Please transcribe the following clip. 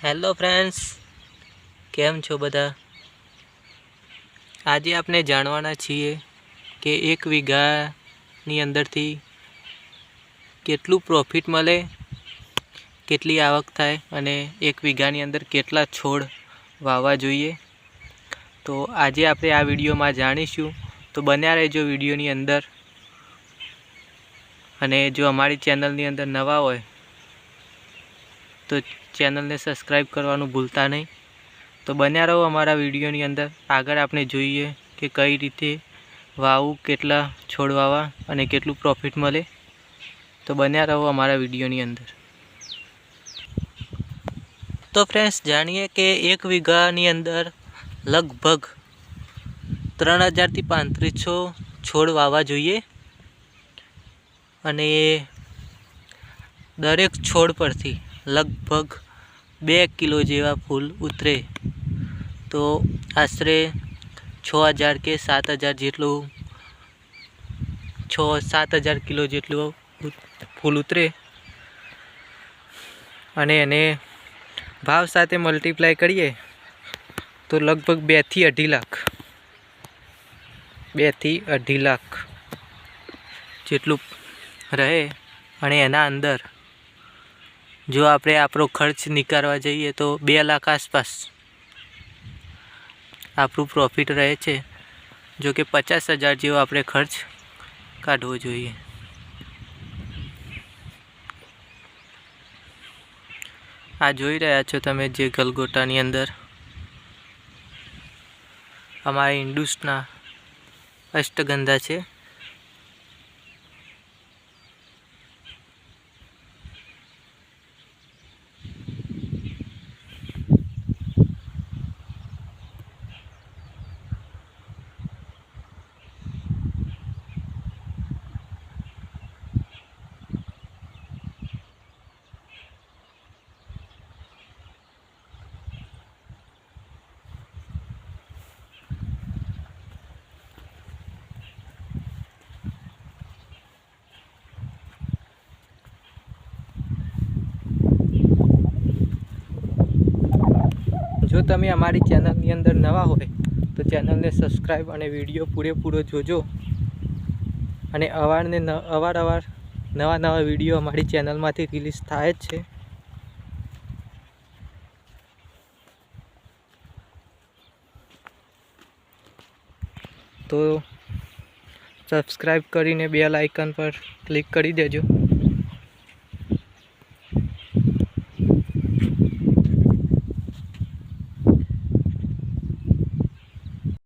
Hello friends, કેમ છો બધા? આજે આપણે જાણવાના છીએ કે એક વીઘાની અંદરથી કેટલું પ્રોફિટ મળે, કેટલી આવક થાય અને એક વીઘાની અંદર કેટલા છોડ વાવવા જોઈએ. તો આજે આપણે આ વિડીયોમાં જાણીશું. તો બન્યા રહેજો વિડીયોની અંદર. અને જો અમારી ચેનલની અંદર નવા હોય તો ચેનલને સબસ્ક્રાઈબ કરવાનું ભૂલતા નહીં. તો બન્યા રહો અમારા વિડીયોની અંદર. આગળ આપણે જોઈએ કે કઈ રીતે વાવું કેટલા છોડ વાવવા અને કેટલું પ્રોફિટ મળે. તો બન્યા રહો અમારા વિડીયોની અંદર. તો ફ્રેન્ડ્સ જાણીએ કે એક વીઘાની અંદર લગભગ ત્રણ હજારથી પાંત્રીસો છોડ વાવવા જોઈએ. અને દરેક છોડ પરથી લગભગ બે કિલો જેવા ફૂલ ઉતરે. તો આશરે છ હજાર કે સાત હજાર જેટલું, છ, સાત હજાર કિલો જેટલું ફૂલ ઉતરે. અને એને ભાવ સાથે મલ્ટીપ્લાય કરીએ, તો લગભગ બેથી અઢી લાખ. બેથી અઢી લાખ જેટલું રહે. અને એના અંદર જો આપણે આપણો ખર્ચ નીકાળવા જઈએ તો બે લાખ આસપાસ આપણું પ્રોફિટ રહે છે. જો કે પચાસ હજાર જેવો આપણે ખર્ચ કાઢવો જોઈએ. આ જોઈ રહ્યા છો તમે જે ગલગોટાની અંદર અમારા ઇન્ડુસના અષ્ટગંધા છે. જો તમે અમારી ચેનલની અંદર નવા હોય, તો ચેનલને સબસ્ક્રાઈબ અને વીડિયો પૂરેપૂરો જોજો. અને અવારને ન અવારનવાર નવા નવા વીડિયો અમારી ચેનલમાંથી રિલીઝ થાય જ છે. તો સબસ્ક્રાઈબ કરીને બેલ આઇકન પર ક્લિક કરી દેજો.